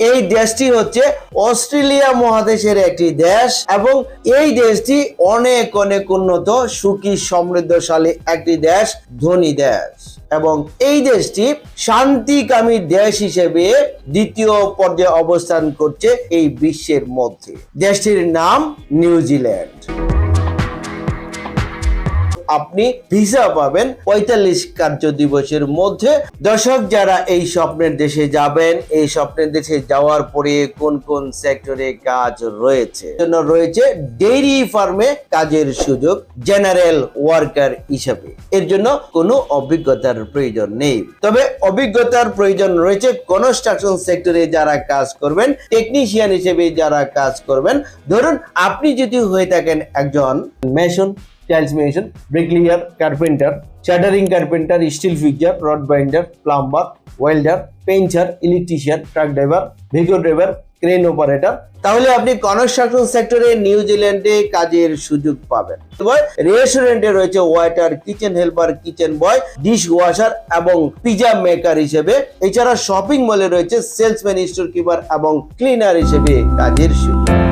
এই দেশটি হচ্ছে অস্ট্রেলিয়া মহাদেশের একটি দেশ এবং এই দেশটি অনেক অনেক উন্নত, সুখী, সমৃদ্ধশালী একটি দেশ, ধনী দেশ। এবং এই দেশটি শান্তিকামী দেশ হিসেবে দ্বিতীয় পর্যায়ে অবস্থান করছে এই বিশ্বের মধ্যে। দেশটির নাম নিউজিল্যান্ড আপনি ভিসা পাবেন পঁয়তাল্লিশ কার্য দিবসের মধ্যে। দর্শক, যারা এই স্বপ্নের দেশে যাবেন, এই স্বপ্নের দেশে যাওয়ার পরে কোন কোন সেক্টরে কাজ রয়েছে? জন্য রয়েছে ডেইরি ফার্মে কাজের সুযোগ, জেনারেল ওয়ার্কার হিসাবে। এর জন্য কোনো অভিজ্ঞতার প্রয়োজন নেই। তবে অভিজ্ঞতার প্রয়োজন রয়েছে কনস্ট্রাকশন সেক্টরে যারা কাজ করবেন, টেকনিশিয়ান হিসেবে যারা কাজ করবেন। ধরুন, আপনি যদি হয়ে থাকেন একজন mason tiles mason bricklayer carpenter shuttering carpenter steel fixer rod binder plumber welder painter electrician truck driver Vigo driver crane operator তাহলে আপনি কনস্ট্রাকশন সেক্টরে নিউজিল্যান্ডে কাজের সুযোগ পাবেন। রেস্টুরেন্টে রয়েছে waiter kitchen helper kitchen boy dish washer এবং পিজা মেকার হিসেবে। এছাড়া শপিং মলে রয়েছে সেলসম্যান স্টোর কিপার এবং ক্লিনার হিসেবে কাজের সুযোগ।